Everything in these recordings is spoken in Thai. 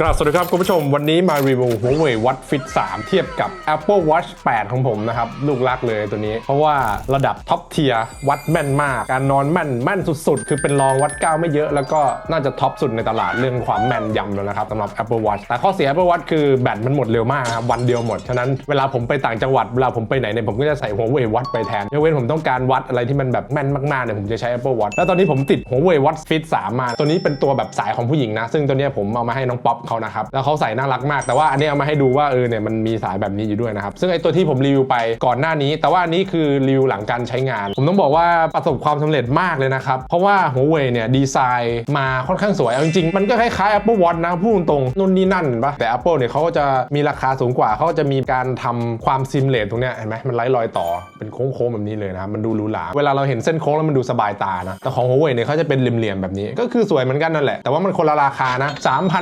กราบสวัสดีครับคุณผู้ชมวันนี้มารีวิว Huawei Watch Fit 3 เทียบกับ Apple Watch 8 ของผมนะครับ ลูกรักเลยตัวนี้ เพราะว่าระดับท็อปเทียวัดแม่นมาก การนอนแม่นแม่นสุดๆ คือเป็นรองวัดก้าวไม่เยอะ แล้วก็น่าจะท็อปสุดในตลาดเรื่องความแม่นยำแล้วนะครับสำหรับ Apple Watch แต่ข้อเสีย Apple Watch คือแบตมันหมดเร็วมากครับวันเดียวหมด ฉะนั้นเวลาผมไปต่างจังหวัดเวลาผมไปไหนเนี่ยผมก็จะใส่ Huawei Watch ไปแทนยกเว้นผมต้องการวัดอะไรที่มันแบบแม่นมากๆเนี่ยผมจะใช้ Apple Watch แล้วตอนนี้ผมติด Huawei Watch Fit 3 มาตัวนี้เป็นตัวแบบสายของผู้หญิงนะซึ่งตัวนี้ผมเอามาให้น้องป๊อปเขานะครับแล้วเขาใส่น่ารักมาก แต่ว่าอันนี้เอามาให้ดูว่าเออเนี่ยมันมีสายแบบนี้อยู่ด้วยนะครับซึ่งไอตัวที่ผมรีวิวไปก่อนหน้านี้ แต่ว่าอันนี้คือรีวิวหลังการใช้งาน ผมต้องบอกว่าประสบความสำเร็จมากเลยนะครับเพราะว่า Huawei เนี่ยดีไซน์มาค่อนข้างสวยเอาจริงๆมันก็คล้ายๆ Apple Watch นะพูดตรงๆนู่นนี่นั่นปะแต่ Apple เนี่ยเขาก็จะมีราคาสูงกว่าเขาจะมีการทำความซิมเลตตรงเนี้ยเห็นไหมมันไร้รอยต่อเป็นโค้งๆแบบนี้เลยนะครับมันดูหรูหราเวลาเราเห็นเส้นโค้งแล้วมันดูสบายตานะแต่ของ Huawei เนี่ยเขาจะเป็นเหลี่ยมๆแบบนี้ก็คือสวยเหมือนกันนั่นแหละแต่ว่ามันคนละราคานะ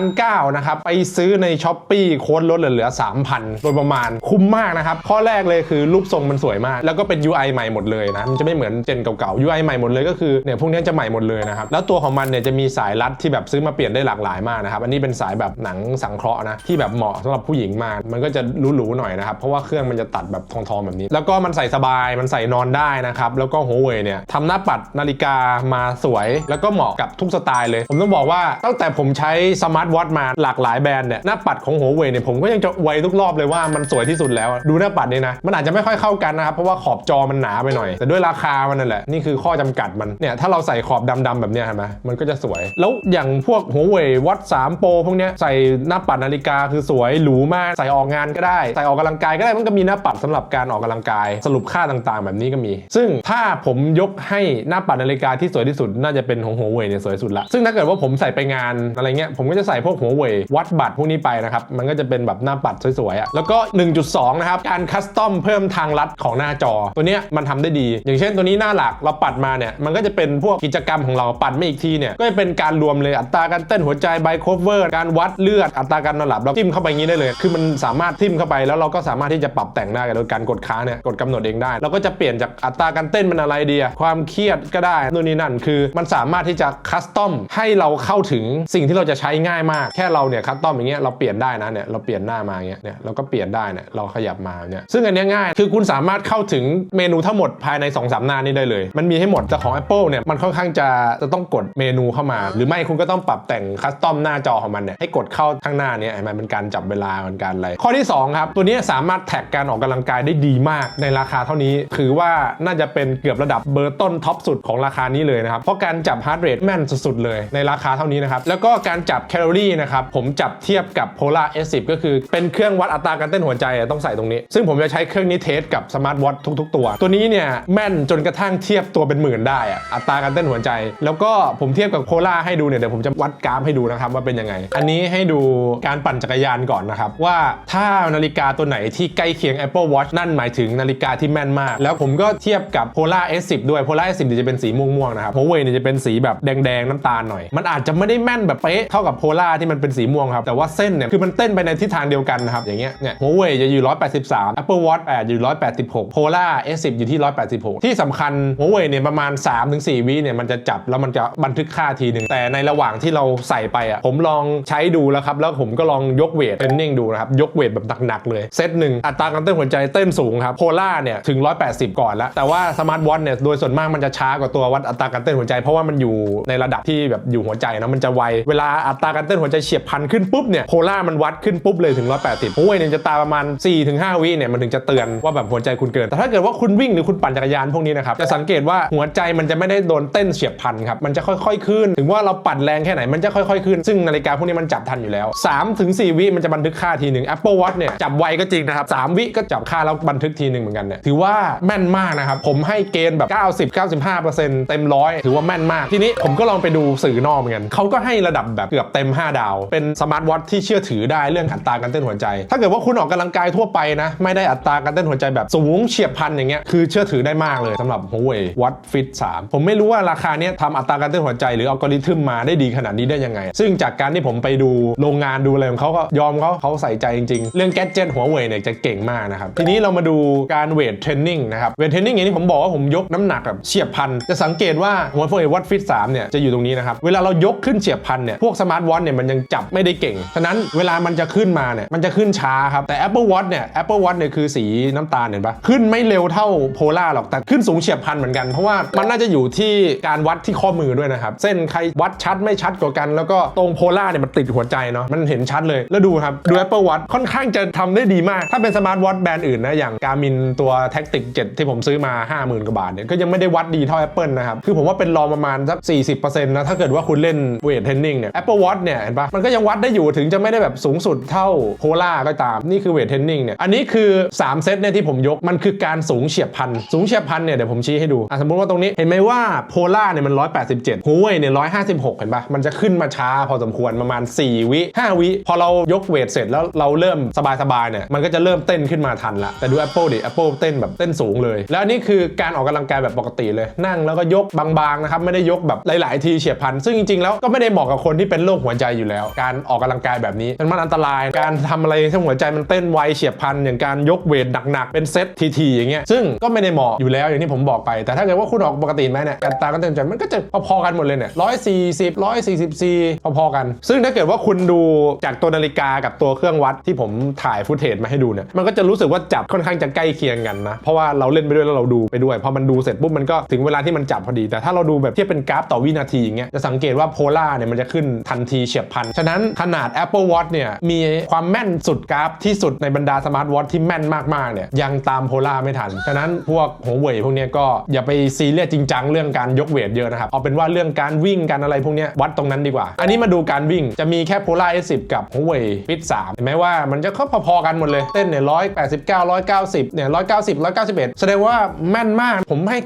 3,900นะครับ ไปซื้อใน s h อ p e e โค้ดลดเหลือ 3,000 โดยประมาณคุ้มมากนะครับ ข้อแรกเลยคือรูปทรงมันสวยมาก แล้วก็เป็น UI ใหม่หมดเลยนะ มันจะไม่เหมือนเจนเก่าๆ UI ใหม่หมดเลยก็คือเนี่ยพวกนี้จะใหม่หมดเลยนะครับ แล้วตัวของมันเนี่ยจะมีสายรัดที่แบบซื้อมาเปลี่ยนได้หลากหลายมากนะครับ อันนี้เป็นสายแบบหนังสังเคราะห์นะที่แบบเหมาะสำหรับผู้หญิงมากมันก็จะหรูๆหน่อยนะครับ เพราะว่าเครื่องมันจะตัดแบบทองๆแบบนี้ แล้วก็มันใส่สบายมันใส่นอนได้นะครับแล้วก็ Huawei เนี่ยทำหน้าปัดนาฬิกามาสวย แล้วก็เหมาะกับทุกสไตล์เลย ผมต้องบอกว่าตั้งแต่ผมใช้สมาร์ทวอทมาหลากหลายแบรนด์เนี่ยหน้าปัดของ Huawei เนี่ยผมก็ยังจะไวทุกรอบเลยว่ามันสวยที่สุดแล้ว ดูหน้าปัดนี่นะ มันอาจจะไม่ค่อยเข้ากันนะครับ เพราะว่าขอบจอมันหนาไปหน่อย แต่ด้วยราคามันนั่นแหละ นี่คือข้อจำกัดมัน เนี่ย ถ้าเราใส่ขอบดำๆแบบเนี้ยเห็นไหมมันก็จะสวย แล้วอย่างพวก Huawei Watch 3 Pro พวกเนี้ยใส่หน้าปัดนาฬิกาคือสวยหรูมาก ใส่ออกงานก็ได้ ใส่ออกกำลังกายก็ได้ มันก็มีหน้าปัดสำหรับการออกกำลังกาย สรุปค่าต่างๆ แบบนี้ก็มี ซึ่งถ้าผมยกให้หน้าปัดนาฬิกาที่สวยที่สุด น่าจะเป็นของ Huawei เนี่ยสวยสุดละ ซึ่งถ้าเกิดว่าผมใส่ไปงานอะไรเงี้ยผมก็จะใส่พวก Huawei วัวัดบัตรพวกนี้ไปนะครับ มันก็จะเป็นแบบหน้าปัดสวยๆอะแล้วก็ 1.2 นะครับ การคัสตอมเพิ่มทางลัดของหน้าจอ ตัวเนี้ยมันทำได้ดี อย่างเช่นตัวนี้หน้าหลักเราปัดมาเนี่ย มันก็จะเป็นพวกกิจกรรมของเราปัดไม่อีกทีเนี่ย ก็จะเป็นการรวมเลยอัตราการเต้นหัวใจไบโคเวอร์การวัดเลือดอัตราการนอนหลับเราจิ้มเข้าไปงี้ได้เลย คือมันสามารถทิมเข้าไปแล้วเราก็สามารถที่จะปรับแต่งได้โดยการกดค้างเนี่ยกดกำหนดเองได้เราก็จะเปลี่ยนจากอัตราการเต้นมันอะไรดีความเครียดก็ได้นู่นนี่นั่นคือ มันสามารถที่จะคัสตอมให้เราเข้าถึงสิ่งที่เราจะใช้ง่ายมาก แค่เราเนี่ยคัสตอมอย่างเงี้ยเราเปลี่ยนได้นะเนี่ยเราเปลี่ยนหน้ามาเงี้ยเนี่ยเราก็เปลี่ยนได้เนี่ยเราขยับมาเนี่ยซึ่งอันนี้ง่ายคือคุณสามารถเข้าถึงเมนูทั้งหมดภายใน2อสหน้านี้ได้เลย มันมีให้หมดแต่ของ Apple เนี่ยมันค่อนข้างจะจะต้องกดเมนูเข้ามา หรือไม่คุณก็ต้องปรับแต่งคัสตอมหน้าจอของมันเนี่ยให้กดเข้าข้างหน้าเนี่ยเห็นไหมันเป็นการจับเวลาเป็นการอะไรข้อที่ 2 ครับ ตัวนี้สามารถแท็กการออกกำลังกายได้ดีมากในราคาเท่านี้ ถือว่าน่าจะเป็นเกือบระดับเบอร์ต้นท็อปสุดของราคานี้เลยนะครับเพราะการจับฮาร์ดเรทแม่นสุดๆเลยในราคาเท่านี้นะครับแล้วก็การจับแคลอรี่นะครับผมจับเทียบกับ Polar S10 ก็คือเป็นเครื่องวัดอัตราการเต้นหัวใจต้องใส่ตรงนี้ ซึ่งผมจะใช้เครื่องนี้เทสกับสมาร์ทวอททุก ๆ ตัว ตัวนี้เนี่ยแม่นจนกระทั่งเทียบตัวเป็นหมื่นได้อัตราการเต้นหัวใจ แล้วก็ผมเทียบกับโคล่าให้ดูเนี่ยเดี๋ยวผมจะวัดกราฟให้ดูนะครับว่าเป็นยังไง อันนี้ให้ดูการปั่นจักรยานก่อนนะครับ ว่าถ้านาฬิกาตัวไหนที่ใกล้เคียง Apple Watch นั่นหมายถึงนาฬิกาที่แม่นมาก แล้วผมก็เทียบกับ Polar S10 ด้วย Polar S10 จะเป็นสีม่วงๆนะครับ Huawei เนี่ยจะเป็นสีแบบแดงๆน้ำตาลหน่อย มันอาจจะไม่ได้แม่นแบบเป๊ะเท่ากับ Polar ที่มันเป็นสีม่วงครับ แต่ว่าเส้นเนี่ยคือมันเต้นไปในทิศทางเดียวกันนะครับ อย่างเงี้ย เนี่ย Huawei จะอยู่ 183 Apple Watch 8 อยู่ 186 Polar S10 อยู่ที่ 186 ที่สำคัญ Huawei เนี่ยประมาณ 3-4 วิเนี่ยมันจะจับแล้วมันจะบันทึกค่าทีหนึ่งแต่ในระหว่างที่เราใส่ไปอะผมลองใช้ดูแล้วครับ แล้วผมก็ลองยกเวทเทรนนิ่งดูนะครับ ยกเวทแบบหนักๆเลย เซตหนึ่งอัตราการเต้นหัวใจเต้นสูงครับโพล่าเนี่ยถึง 180 ก่อนแล้ว แต่ว่าสมาร์ทวอทเนี่ยโดยส่วนมากมันจะช้ากว่าตัววัดอัตราการเต้นหัวใจ เพราะว่ามันอยู่ในระดับที่แบบอยู่หัวใจนะมันจะไวเวลาอัตราการเต้นหัวใจเฉียบพลันขึ้นปุ๊บเนี่ยโพล่ามันวัดขึ้นปุ๊บเลยถึง 180โอ้ยเนี่ยจะตาประมาณ 4-5 วิเนี่ยมันถึงจะเตือนว่าแบบหัวใจคุณเกิน แต่ถ้าเกิดว่าคุณวิ่งหรือคุณปั่นจักรยานพวกนี้นะครับจะสังเกตว่าหัวใจมันจะไม่ได้โดนเต้นเฉียบพลันครับมันจะค่อยๆขึ้น ถึงว่าเราปั่นแรงแค่ไหนมันจะค่อยๆขึ้น ซึ่งนาฬิกาพวกนี้มันจับทันอยู่แล้ว3ถึง4วิมันจะบันทึกค่าทีหนึ่ง Apple Watch เนี่ยจับไวก็จริงนะครับ3วิก็จับค่าแล้วบันทึกทีหนึ่งเหมือนกันเนี่ยถือว่าแม่นมากนะครับผมให้เกณฑ์แบบ 90 95 เต็มร้อยถือว่าแม่นมากทีนี้ผมก็ลองไปดูสื่อนอกเหมือนกันเขาก็ให้ระดับแบบเกือบเต็ม 5 ดาวเป็นสมาร์ทวอทที่เชื่อถือได้เรื่องอัตราการเต้นหัวใจ ถ้าเกิดว่าคุณออกกำลังกายทั่วไปนะ ไม่ได้อัตราการเต้นหัวใจแบบสูงเฉียบพลันอย่างเงี้ยคือเชื่อถือได้มากเลยสำหรับ Huawei Watch Fit 3 ผมไม่รู้ว่าราคาเนี้ยทำอัตราการเต้นหัวใจหรืออัลกอริทึมมาได้ดีขนาดนี้ได้ยังไง ซึ่งจากการที่ผมไปดูโรงงานดูอะไรของเขาก็ยอมเขาเขาใส่ใจจริงๆ เรื่องแกดเจิตหัวเว่ยเนี่ยจะเก่งมากนะครับ ทีนี้เรามาดูการเวทเทรนนิ่งนะครับ เวทเทรนนิ่งอย่างที่ผมบอกว่าผมยกน้ำหนักแบบเฉียบพัน จะสังเกตว่าหัวเว่ยวัดฟิต3เนี่ยจะอยู่ตรงนี้นะครับ เวลาเรายกขึ้นเฉียบพันเนี่ยพวกสมาร์ทวอทเนี่ยมันยังจับไม่ได้เก่ง ฉะนั้นเวลามันจะขึ้นมาเนี่ย มันจะขึ้นช้าครับ แต่ Apple Watch เนี่ย Apple Watch เนี่ยคือสีน้ำตาลเห็นปะขึ้นไม่เร็วเท่าโพล่าหรอก แต่ขึ้นสูงเฉียบพลันเหมือนกัน เพราะว่ามันน่าจะอยู่ที่การวัดที่ข้อมือด้วยนะครับ เส้นใครวัดชัดไม่ชัดกว่ากัน แล้วก็ตรงโพล่าเนี่ยมันติดหัวใจเนาะ มันเห็นชัดเลย แล้วดูครับ ดู Apple Watch ค่อนข้างจะทำได้ดีมาก ถ้าเป็นสมาร์ทวอทแบรนด์อื่นนะอย่าง Garmin ตัว Tactic 7ที่ผมซื้อมา 50,000กว่าบาทเนี่ยก็ยังไม่ได้วัดดีเท่า Apple นะครับคือผมว่าเป็นรองประมาณสัก40%นะถ้าเกิดว่าคุณเล่นเวทเทรนนิ่งเนี่ย Apple Watch เนี่ยเห็นปะมันก็ยังวัดได้อยู่ถึงจะไม่ได้แบบสูงสุดเท่าโพล่าก็ตามนี่คือเวทเทรนนิ่งเนี่ยอันนี้คือ 3 เซตเนี่ยที่ผมยกมันคือการสูงเฉียบพันสูงเฉียบพันเนี่ยเดี๋ยวผมชี้ให้ดูอะสมมติว่าตรงนี้เห็นไหมว่าโพล่าเนี่ยมัน187หูเว่ยเนี่ย156 เห็นปะมันจะขึ้นมาช้าพอสมควรประมาณ 4 วิ5วิพอเรายกเวทเสร็จแล้วเราเริ่มสบายๆเนี่ยมันก็จะเริ่มเต้นขึ้นมาทันละแต่ดู Apple ดิ Apple เต้นแบบเต้นสูงเลย แล้วอันนี้คือการออกกำลังกายแบบปกติเลย นั่งแล้วก็ยกบางๆนะครับไม่ได้ยกแบบหลาย ๆ ทีเฉียบพันซึ่งจริงๆแล้วก็ไม่ได้เหมาะกับคนที่เป็นโรคหัวใจอยู่แล้วกการออกกำลังกายแบบนี้มันอันตราย การทำอะไรที่หัวใจมันเต้นไวเฉียบพลันอย่างการยกเวทหนักๆเป็นเซตทีๆอย่างเงี้ยซึ่งก็ไม่ได้เหมาะอยู่แล้วอย่างที่ผมบอกไป แต่ถ้าเกิดว่าคุณออกปกติไหมเนี่ยการตาการเต้นใจมันก็จะพอๆกันหมดเลยเนี่ยร้อยสี่สิบร้อยสี่สิบสี่พอๆกัน ซึ่งถ้าเกิดว่าคุณดูจากตัวนาฬิกากับตัวเครื่องวัดที่ผมถ่ายฟุตเทจมาให้ดูเนี่ยมันก็จะรู้สึกว่าจับค่อนข้างจะใกล้เคียงกันนะเพราะว่าเราเล่นไปด้วยแล้วเราดูไปด้วยพอมันดูเสร็จปุ๊บมันก็ถึงเวลาที่มันจับพอดี แต่ถ้าเราดูแบบเทียบเป็นกราฟต่อวินาทีอย่างเงี้ยจะสังเกตว่าโพล่าเนี่ยมันจะขึ้นทันทีเฉียบพลันฉะนั้นขนาด Apple Watch เนี่ยมีความแม่นสุดกราฟที่สุดในบรรดาสมาร์ทวอทที่แม่นมากๆเนี่ยยังตามโพล่าไม่ทัน ฉะนั้นพวกหัวเว่ยพวกเนี้ยก็อย่าไปซีเรียสจริงจังเรื่องการยกเวทเยอะนะครับ เอาเป็นว่าเรื่องการวิ่งการอะไรพวกเนี้ยวัดตรงนั้นดีกว่า อันนี้มาดูการวิ่งจะมีแค่โพล่า S10 กับหัวเว่ยฟิต3เห็นไหมว่ามันจะก็พอๆกันหมดเลยเต้นเนี่ยร้อยแปดสิบเก้าร้อยเก้าสิบเนี่ยร้อยเก้าสิบร้อยเก้าสิบเอ็ดแสดงว่าแม่นมากผมให้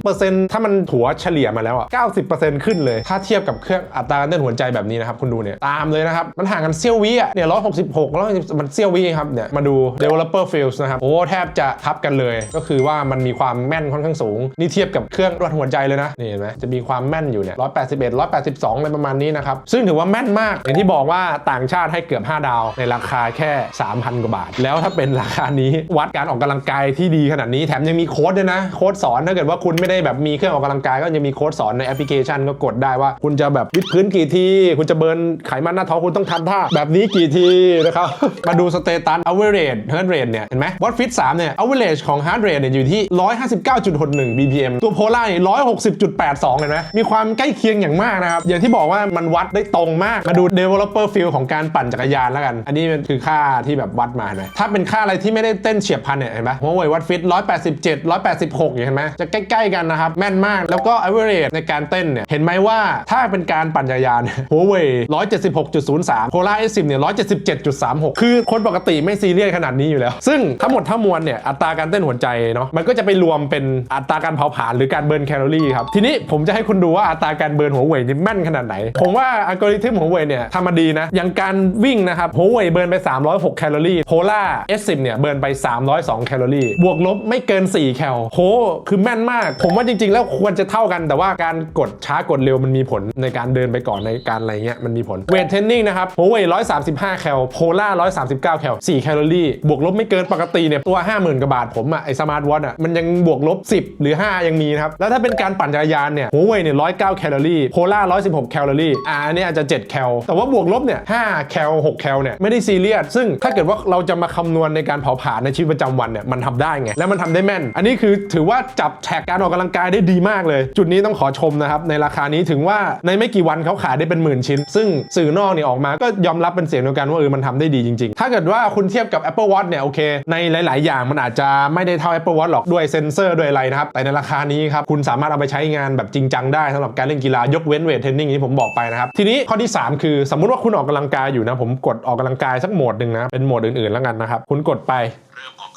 90%ถ้ามันถัวเฉลี่ยมาแล้วอะ90%ขึ้นเลย ถ้าเทียบกับเครื่องอัตราการเต้นหัวใจแบบนี้นะครับคุณดูเนี่ยตามเลยนะครับ มันห่างกันเซี่ยววิอะเนี่ยร้อยหกสิบหกร้อยมันเซี่ยววิครับเนี่ยมาดู developer fields นะครับ โอ้ แทบจะทับกันเลย ก็คือว่ามันมีความแม่นค่อนข้างสูง นี่เทียบกับเครื่องวัดหัวใจเลยนะ นี่เห็นไหมจะมีความแม่นอยู่เนี่ยร้อยแปดสิบเอ็ดร้อยแปดสิบสองอะไรประมาณนี้นะครับ ซึ่งถือว่าแม่นมาก อย่างที่บอกว่าต่างชาติให้เกือบ 5 ดาว ในราคาแค่ 3,000 กว่าบาท แล้วถ้าเป็นราคานี้วัดการออกกำลังกายที่ดีขนาดนี้แถมยังมีโค้ดด้วยนะโค้ดสอนถ้าเกิดว่าคุณไม่ได้แบบมีเครื่องออกกำลังกายก็ยังมีโค้ดสอนในแอปพลิเคชันก็กดได้ว่า คุณจะแบบวิดพื้นกี่ทีคุณจะเบิร์นไขมันหน้าท้องคุณต้องทำท่าแบบนี้กี่ทีนะครับ มาดูสเตตัส average heart rate เนี่ย เห็นไหมวัดฟิต3เนี่ย average ของ heart rate เนี่ยอยู่ที่ 159.61 BPM ตัวโพล่านี่160.82 เห็นไหมมีความใกล้เคียงอย่างมากนะครับ อย่างที่บอกว่ามันวัดได้ตรงมาก มาดู developer feel ของการปั่นจักรยานแล้วกัน อันนี้มันคือค่าที่แบบวัดมาเห็นไหมถ้าเป็นค่าอะไรที่ไม่ได้เต้นเฉียบพลันเนี่ยเห็นไหมหัวเว่ยวัดฟิต187 186อย่างเห็นไหมจะใกล้ๆกันนะครับแม่นมากแล้วก็ average ในการเต้นเนี่ยเห็นไหมว่าถ้าเป็นการปั่นจักรยานเนี่176.03โพล่า S10 เนี่ย177.36 คือคนปกติไม่ซีเรียสขนาดนี้อยู่แล้ว ซึ่งทั้งหมดทั้งมวลเนี่ยอัตราการเต้นหัวใจเนาะมันก็จะไปรวมเป็นอัตราการเผาผลาญหรือการเบิร์นแคลอรี่ครับ ทีนี้ผมจะให้คุณดูว่าอัตราการเบิร์นหัวเว่ยนี่แม่นขนาดไหน ผมว่าอัลกอริทึมหัวเว่ยเนี่ยทำมาดีนะ อย่างการวิ่งนะครับหัวเว่ยเบิร์นไป 306 แคลอรี่โพล่า S10 เนี่ยเบิร์นไป 302 แคลอรี่ บวกลบไม่เกิน 4 แคลโหคือแม่นมาก ผมว่าจริง ๆ แล้วควรจะเท่ากันแต่ว่าการกดช้ากดเร็วมันมีผลในการเดินไปก่อนในการอะไรเงี้ยมันมีผลเวทเทรนนิ่งนะครับหัวเว่ย135 แคลโพล่า139 แคล4แคลอรี่ บวกลบไม่เกินปกติเนี่ย ตัว 50,000กว่าบาทผมอะไอสมาร์ทวอทอะมันยังบวกลบ 10 หรือ 5 ยังมีนะครับ แล้วถ้าเป็นการปั่นจักรยานเนี่ยหัวเว่ยเนี่ย109 แคลอรี่โพล่า116 แคลอรี่ อ่าอันนี้อาจจะ 7 แคล แต่ว่าบวกลบเนี่ย 5 แคล 6 แคลเนี่ยไม่ได้ซีเรียส ซึ่งถ้าเกิดว่าเราจะมาคำนวณในการเผาผลาญในชีวิตประจำวันเนี่ยมันทำได้ไง แล้วมันทำได้แม่น อันนี้คือถือว่าจับแท็กการออกกำลังกายได้ดีมากเลย จุดนี้ต้องขอชมนะครับในราคานี้ถึงว่าในไม่กี่วันเขาขายได้เป็นหมื่นชิ้น ซึ่งสื่อนอกเนี่ยออกมาก็ยอมรับเป็นเสียงเดียวกันว่าเออมันทำได้ดีจริง ๆ ถ้าเกิดว่าคุณเทียบกับ Apple Watch เนี่ยโอเค ในหลาย ๆ อย่างมันอาจจะไม่ได้เท่า Apple Watch หรอกด้วยเซนเซอร์ด้วยอะไรนะครับ แต่ในราคานี้ครับคุณสามารถเอาไปใช้งานแบบจริงจังได้สำหรับการเล่นกีฬายกเว้นเวทเทรนนิ่งที่ผมบอกไปนะครับทีนี้ข้อที่ 3 คือสมมุติว่าคุณออกกำลังกายอยู่นะผมกดออกกำลังกายสักโหมดหนึ่งนะเป็นโหมดอื่นๆแล้วกันนะครับคุณกดไปเริ่มออก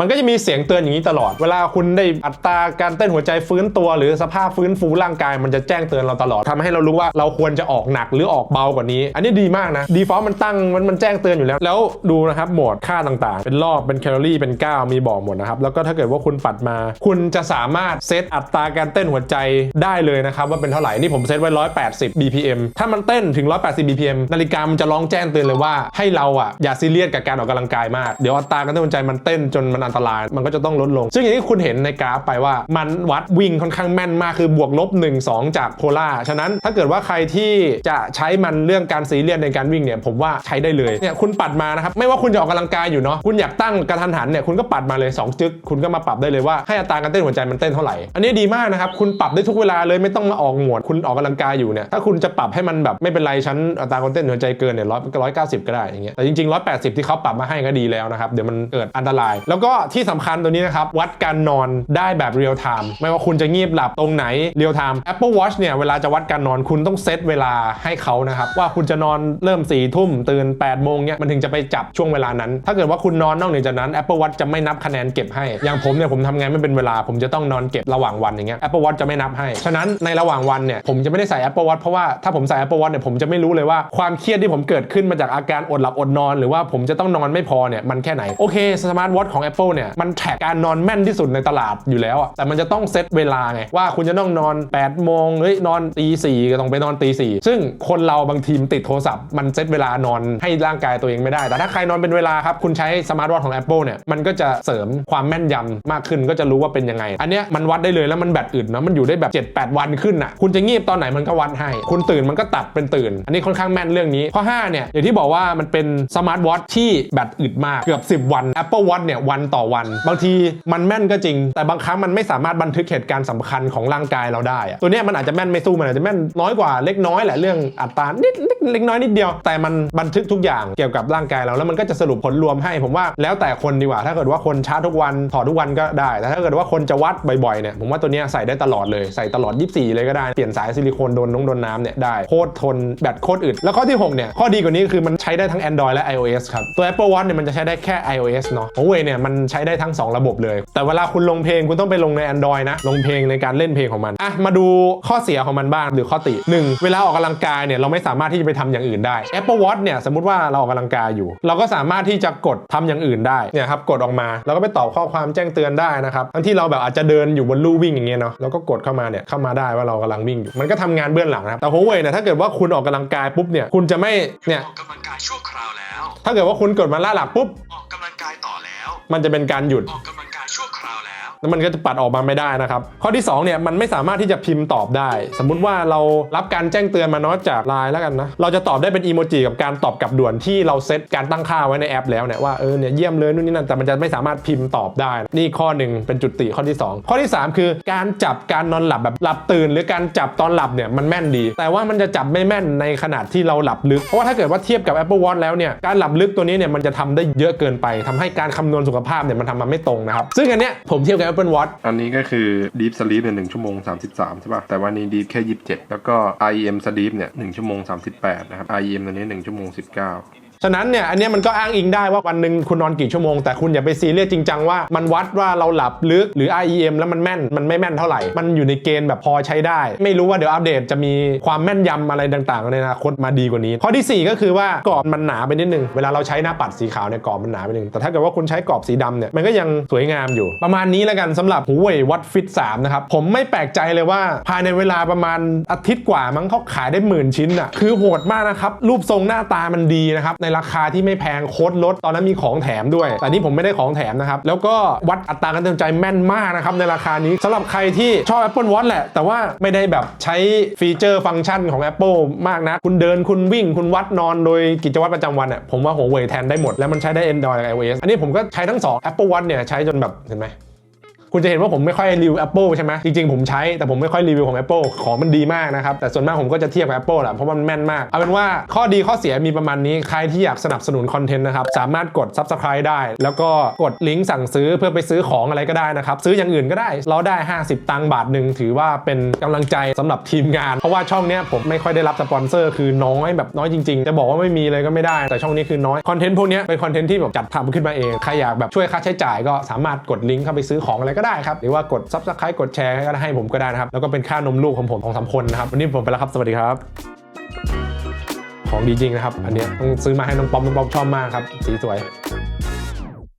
มันก็จะมีเสียงเตือนอย่างนี้ตลอด เวลาคุณได้อัตราการเต้นหัวใจฟื้นตัว หรือสภาพฟื้นฟูร่างกายมันจะแจ้งเตือนเราตลอดทำให้เรารู้ว่าเราควรจะออกหนักหรือออกเบากว่านี้ อันนี้ดีมากนะดีฟอลต์มันตั้งมันมันแจ้งเตือนอยู่แล้ว แล้วดูนะครับโหมดค่าต่างๆ เป็นรอบเป็นแคลอรี่เป็นก้าวมีบอกหมดนะครับแล้วก็ถ้าเกิดว่าคุณปัดมา คุณจะสามารถเซตอัตราการเต้นหัวใจได้เลยนะครับว่าเป็นเท่าไหร่นี่ผมเซตไว้ 180 BPM ถ้ามันเต้นถึง 180 BPM นาฬิกามันจะร้องแจ้งเตือนเลยว่าให้เราอะอย่าซีเรียสกับการออกกำลังกายมากเดี๋ยวอัตราการเต้นหัวใจมันเต้นจนมันอันตราย มันก็จะต้องลดลง ซึ่งอย่างที่คุณเห็นในกราฟไปว่ามันวัดวิ่งค่อนข้างแม่นมากคือบวกลบ 1 2 จากโพล่าฉะนั้นถ้าเกิดว่าใครที่จะใช้มันเรื่องการซีเรียสในการวิ่งเนี่ยผมว่าใช้ได้เลยเนี่ยคุณปัดมานะครับไม่ว่าคุณจะออกกำลังกายอยู่เนาะคุณอยากตั้งกระทันหันเนี่ยคุณก็ปัดมาเลย 2 จึ๊กคุณก็มาปรับได้เลยว่าให้อัตราการเต้นหัวใจมันเต้นเท่าไหร่อันนี้ดีมากนะครับคุณปรับได้ทุกเวลาเลยไม่ต้องมาออกโหมดคุณออกกำลังกายอยู่เนี่ยถ้าคุณจะปรับให้มันแบบไม่เป็นไรชั้นอัตราการเต้นหัวใจเกินเนี่ยร้อยร้อยเก้าสิบก็ได้อย่างเงี้ยแต่จริงๆร้อยแปดสิบที่เขาปรับมาให้ก็ดีแล้วนะครับเดี๋ยวมันเกิดอันตรายแล้วกก็ที่สำคัญตัวนี้นะครับ วัดการนอนได้แบบเรียลไทม์ไม่ว่าคุณจะงีบหลับตรงไหนเรียลไทม์ Apple Watch เนี่ย เวลาจะวัดการนอนคุณต้องเซตเวลาให้เขานะครับ ว่าคุณจะนอนเริ่ม4ี่ทุ่มตื่น8ปดโมงเนี่ยมันถึงจะไปจับช่วงเวลานั้น ถ้าเกิดว่าคุณนอนนอกเหนือจากนั้น Apple Watch จะไม่นับคะแนนเก็บให้ อย่างผมเนี่ยผมทำงานไม่เป็นเวลา ผมจะต้องนอนเก็บระหว่างวันอย่างเงี้ย Apple Watch จะไม่นับให้ ฉะนั้นในระหว่างวันเนี่ยผมจะไม่ได้ใส่ Apple Watch เพราะว่าถ้าผมใส่ Apple Watch เนี่ยผมจะไม่รู้เลยว่าความเครียดที่ผมเกิดขึ้นมาจากอาการอดหลับอดนอน หรือว่าผมจะต้องนอนไม่พอเนี่ยมันแค่ไหนโอเคสมาร์ทวอทของ Apple เนี่ยมันแท็กการนอนแม่นที่สุดในตลาดอยู่แล้วอะแต่มันจะต้องเซตเวลาไง ว่าคุณจะต้องนอน8โมงเฮ้ยนอนตีสี่ก็ต้องไปนอนตีสี่ซึ่งคนเราบางทีมติดโทรศัพท์มันเซตเวลานอนให้ร่างกายตัวเองไม่ได้ แต่ถ้าใครนอนเป็นเวลาครับคุณใช้สมาร์ทวอทของ Apple เนี่ยมันก็จะเสริมความแม่นยำมากขึ้นก็จะรู้ว่าเป็นยังไง อันเนี้ยมันวัดได้เลยแล้วมันแบตอึดนะมันอยู่ได้แบบ 7-8 วันขึ้นน่ะคุณจะงีบตอนไหนมันก็วัดให้ คุณตื่นมันก็ตัดเป็นตื่น อันนี้ค่อนข้างแม่นเรื่องนี้ข้อ5เนี่ยอย่างที่บอกว่ามันเป็นสมาร์ทวอทที่แบตอึดมากเกือบ 10 วัน Apple Watch เนี่ยวันต่อวัน บางทีมันแม่นก็จริง แต่บางครั้งมันไม่สามารถบันทึกเหตุการณ์สำคัญของร่างกายเราได้ ตัวนี้มันอาจจะแม่นไม่สู้มันอาจจะแม่นน้อยกว่าเล็กน้อยแหละเรื่องอัตรานิดเล็กน้อยนิดเดียว แต่มันบันทึกทุกอย่างเกี่ยวกับร่างกายเราแล้วมันก็จะสรุปผลรวมให้ผมว่าแล้วแต่คนดีกว่า ถ้าเกิดว่าคนชาร์จทุกวันถอดทุกวันก็ได้ แต่ถ้าเกิดว่าคนจะวัดบ่อยๆเนี่ยผมว่าตัวนี้ใส่ได้ตลอดเลยใส่ตลอด 24 เลยก็ได้เปลี่ยนสายซิลิโคนโดนน้องโดนน้ำเนี่ยได้โคตรทนแบตโคตรอึดแล้วข้อที่หกเนี่ยข้อดีกว่านี้คือมันใช้ได้ทั้ง Android และ iOS ครับตัว Apple Watch เนี่ยมันจะใช้ได้แค่ iOS เนาะ Huawei เนี่ยมันใช้ได้ทั้ง 2 ระบบเลย แต่เวลาคุณลงเพลงคุณต้องไปลงใน Android นะ ลงเพลงในการเล่นเพลงของมัน อะ มาดูข้อเสียของมันบ้างหรือข้อติ 1 เวลาออกกำลังกายเนี่ยเราไม่สามารถที่จะไปทำอย่างอื่นได้ Apple Watch เนี่ยสมมติว่าเราออกกำลังกายอยู่ เราก็สามารถที่จะกดทำอย่างอื่นได้เนี่ยครับกดออกมาแล้วก็ไปตอบข้อความแจ้งเตือนได้นะครับทั้งที่เราแบบอาจจะเดินอยู่บนลู่วิ่งอย่างเงี้ยเนาะแล้วก็กดเข้ามาเนี่ยเข้ามาได้ว่าเรากำลังวิ่งอยู่มันก็ทำงานเบื้องหลังนะครับแต่ Huawei เนี่ยถ้าเกิดว่าคุณออกกำลังกายปุ๊บเนี่ยคุณจะไม่เนี่ยออกกำลังกายชั่วคราวแล้ว ถ้าเกิดว่าคุณกดมาล่าหลักปุ๊บออก มันจะเป็นการหยุด ออกกำ แล้วมันก็จะปัดออกมาไม่ได้นะครับ ข้อที่2เนี่ยมันไม่สามารถที่จะพิมพ์ตอบได้ สมมุติว่าเรารับการแจ้งเตือนมาเนาะจากไลน์แล้วกันนะเราจะตอบได้เป็นอีโมจิกับการตอบกลับด่วนที่เราเซตการตั้งค่าไว้ในแอปแล้วเนี่ยว่าเออเนี่ยเยี่ยมเลยนู่นนี่นั่นแต่มันจะไม่สามารถพิมพ์ตอบได้ นี่ข้อหนึ่งเป็นจุดติข้อที่ 2 ข้อที่ 3 คือการจับการนอนหลับแบบหลับตื่น หรือการจับตอนหลับเนี่ยมันแม่นดี แต่ว่ามันจะจับไม่แม่นในขนาดที่เราหลับลึกเพราะว่าถ้าเกิดว่าเทียบกับ Apple Watch แล้วเนี่ยการหลับลึกตัวนี้เนี่ยมันจะทำได้เยอะเกินไปทำให้การคำนวณสุขภาพเนี่ยมันทำมาไม่ตรงนะครับซึ่งอันเนี้ยผมเทียบกับ Apple Watch อันนี้ก็คือ Deep Sleep เนี่ยหนึ่งชั่วโมง 33 ใช่ป่ะ แต่ว่านี้ Deep แค่ 27 แล้วก็ IEM Sleep เนี่ยหนึ่งชั่วโมง 38 นะครับ IEM ตัวนี้ 1 ชั่วโมง 19 ฉะนั้นเนี่ยอันนี้มันก็อ้างอิงได้ว่าวันหนึ่งคุณนอนกี่ชั่วโมงแต่คุณอย่าไปซีเรียสจริงจังว่ามันวัดว่าเราหลับลึกหรือ IEM แล้วมันแม่นมันไม่แม่นเท่าไหร่ มันอยู่ในเกณฑ์แบบพอใช้ได้ ไม่รู้ว่าเดี๋ยวอัปเดตจะมีความแม่นยำอะไรต่างๆในอนาคตมาดีกว่านี้ ข้อทีสี่ 4 ก็คือว่ากรอบมันหนาไปนิดนึง เวลาเราใช้หน้าปัดสีขาวเนี่ยกรอบมันหนาไปนิดนึงแต่ถ้าเกิดว่าคุณใช้กรอบสีดำเนี่ยมันก็ยังสวยงามอยู่ ประมาณนี้แล้วกันสำหรับ Huawei Watch Fit 3นะครับผมไม่แปลกใจเลยว่าภายในเวลาประมาณอาทิตย์กว่ามั้งเขาขายได้หมื่นชิ้นอะคือโหดมากนะครับรูปทรงหน้าตามันดีนะครับในราคาที่ไม่แพงโค้ดลด ตอนนั้นมีของแถมด้วย แต่นี่ผมไม่ได้ของแถมนะครับ แล้วก็วัดอัตราการเตือนใจแม่นมากนะครับในราคานี้สำหรับใครที่ชอบ Apple Watch แหละ แต่ว่าไม่ได้แบบใช้ฟีเจอร์ฟังก์ชันของ Apple มากนะคุณเดินคุณวิ่งคุณวัดนอนโดยกิจวัตรประจำวันอะผมว่า Huawei แทนได้หมดแล้วมันใช้ได้ Android กับ iOS อันนี้ผมก็ใช้ทั้งสอง Apple Watch เนี่ยใช้จนแบบเห็นไหม คุณจะเห็นว่าผมไม่ค่อยรีวิว Apple ใช่ไหมจริงๆ ผมใช้แต่ผมไม่ค่อยรีวิวของ Apple ของมันดีมากนะครับ แต่ส่วนมากผมก็จะเทียบกับ Apple แหละเพราะมันแม่นมาก เอาเป็นว่าข้อดีข้อเสียมีประมาณนี้ ใครที่อยากสนับสนุนคอนเทนต์นะครับ สามารถกด Subscribe ได้ แล้วก็กดลิงก์สั่งซื้อเพื่อไปซื้อของอะไรก็ได้นะครับ ซื้ออย่างอื่นก็ได้ เราได้ 50 ตังค์บาทหนึ่งถือว่าเป็นกำลังใจสำหรับทีมงาน เพราะว่าช่องเนี้ยผมไม่ค่อยได้รับสปอนเซอร์คือน้อยแบบน้อยจริงๆ จะบอกว่าไม่มีเลยก็ไม่ได้ แต่ช่องนี้คือน้อยคอนเทนต์พวกเนี้ยเป็นคอนเทนต์ที่แบบจัดทำขึ้นมาเองใครอยากแบบช่วยค่าใช้จ่ายก็สามารถกดลิงก์เข้าไปซื้อของอะไรก็ได้ครับ หรือว่ากด Subscribe กดแชร์ให้ก็ให้ผมก็ได้นะครับ แล้วก็เป็นค่านมลูกของผมของสามคนนะครับ วันนี้ผมไปแล้วครับ สวัสดีครับ ของดีจริงนะครับ อันนี้ต้องซื้อมาให้น้องป๊อมน้องป๊อมชอบมากครับ สีสวย